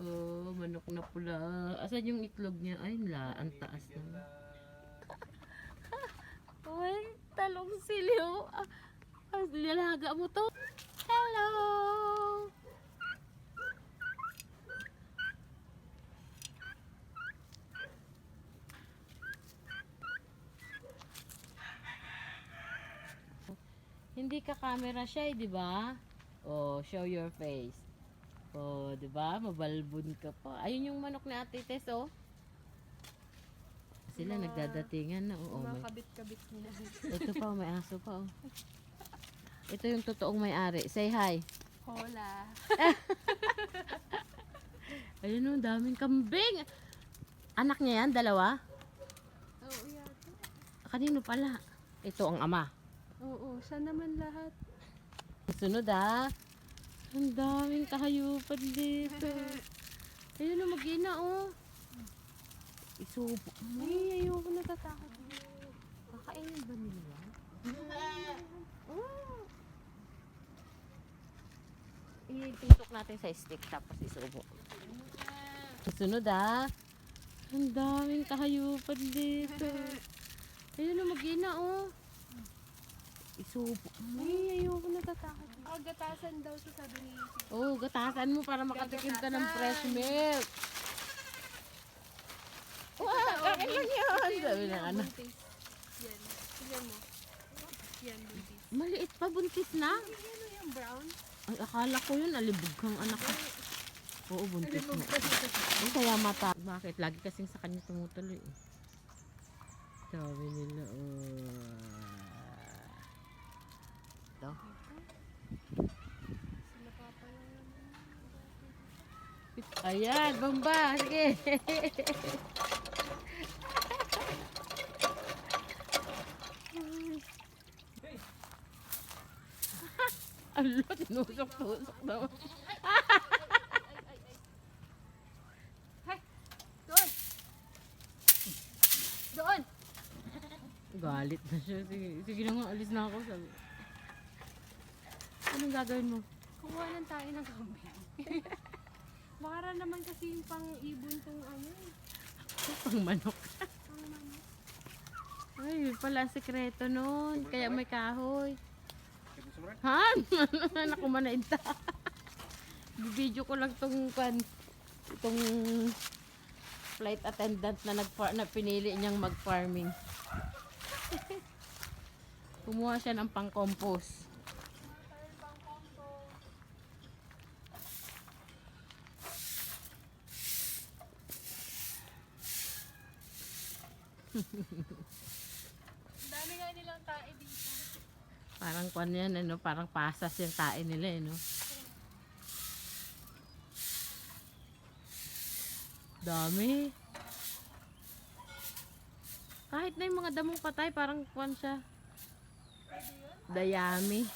Oh, manok na pula. Asan yung itlog niya? Ay, la, ang taas na. Ay, talong siliw. Ah, ah, lalaga mo to. Hello! Hindi ka camera shy, di ba? Oh, show your face. Oh, di ba? Mabalbon ka pa. Ayun yung manok ni Ate Tess, oh. Sila Mga- nagdadatingan na. Oo, Mga may, kabit-kabit niya. ito pa, oh, may aso pa, oh. Ito yung totoong may-ari. Say hi. Hola. Ayun, oh, daming kambing. Anak niya yan, dalawa? Oo, yata. Kanino pala? Ito ang ama. Oo, siya naman lahat. Sunod ah. Ang daming kahayupan dito. Ayun o, mag-ina oh. Isubo. Ay, ayoko natatakot. Kakainin ba nila yan? Oh. Itutok natin sa stick tapos isubo. Sunod ah. Ang daming kahayupan dito. Ayun o, mag-ina oh. Isubo. Ay, ayoko natatakot. Ah, gatasan daw sa sabi ni Oh, gatasan mo para makatikim ka ng fresh milk. Wow, kakin lang yan. Sabi ng anak. Yan. Tignan mo. Yan, buntis. Maliit pa, buntis na. Ano yung brown? Ay, akala ko yun, alibog kang anak ko. Oo, buntis mo. Ay, kaya mata. Bakit? Lagi kasing sa kanya tumutuloy eh. Sabi nila, oh. Ito. Sila papa lang naman. Ayan, bomba. Sige. Alo, tinusok-tusok daw. Doon! Galit na siya. Sige, sige na nga, alis na ako. Sabi. Anong gagawin mo? Kumuha ng tayo ng kambing. Baka naman kasi yung pang-ibon tong ano eh. Pang manok. Pang manok. Ay, yun pala ang sekreto nun. Kaya may kahoy. Ha? Naku, manaid ta. Video ko lang tong kan itong flight attendant na nag na pinili niyang mag-farming. Kumuha siya ng pang-compose. Ang dami nga nilang tae dito. Parang kwan yan, ano, parang pasas yung tae nila, eh, no? Dami. Kahit na yung mga damong patay, parang kwan siya. Dayami.